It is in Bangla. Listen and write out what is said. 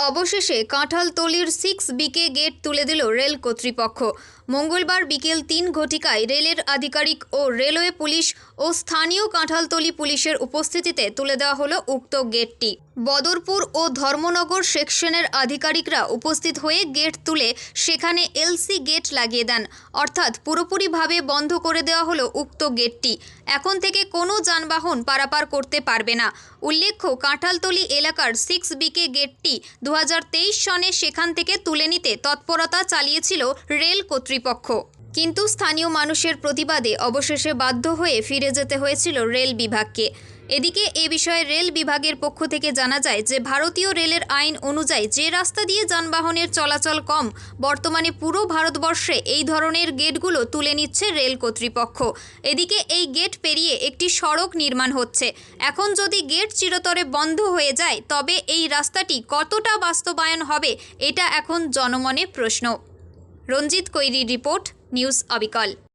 অবশেষে কাঁঠালতলির সিক্স বিকে গেট তুলে দিল রেল কর্তৃপক্ষ। মঙ্গলবার বিকেল তিন ঘটিকায় রেলের আধিকারিক ও রেলওয়ে পুলিশ ও স্থানীয় কাঁঠালতলি পুলিশের উপস্থিতিতে তুলে দেওয়া হলো উক্ত গেটটি বদরপুর ও ধর্মনগর সেকশনের আধিকারিকরা উপস্থিত হয়ে গেট তুলে সেখানে এলসি গেট লাগিয়ে দেন। অর্থাৎ পুরোপুরিভাবে বন্ধ করে দেওয়া হলো উক্ত গেটটি। এখন থেকে কোনো যানবাহন পারাপার করতে পারবে না। উল্লেখ্য, কাঁঠালতলি এলাকার সিক্স বিকে গেটটি দু হাজার তেইশ সনে সেখান থেকে তুলে নিতে তৎপরতা চালিয়েছিল রেল কর্তৃপক্ষ। কিন্তু স্থানীয় মানুষের প্রতিবাদে অবশেষে বাধ্য হয়ে ফিরে যেতে হয়েছিল রেল বিভাগকে। এদিকে এ বিষয়ে রেল বিভাগের পক্ষ থেকে জানা যায় যে, ভারতীয় রেলের আইন অনুযায়ী যে রাস্তা দিয়ে যানবাহনের চলাচল কম, বর্তমানে পুরো ভারতবর্ষে এই ধরনের গেটগুলো তুলে নিচ্ছে রেল কর্তৃপক্ষ। এদিকে এই গেট পেরিয়ে একটি সড়ক নির্মাণ হচ্ছে। এখন যদি গেট চিরতরে বন্ধ হয়ে যায়, তবে এই রাস্তাটি কতটা বাস্তবায়ন হবে, এটা এখন জনমনে প্রশ্ন। রঞ্জিত কৈরির রিপোর্ট নিউজ অবিকল।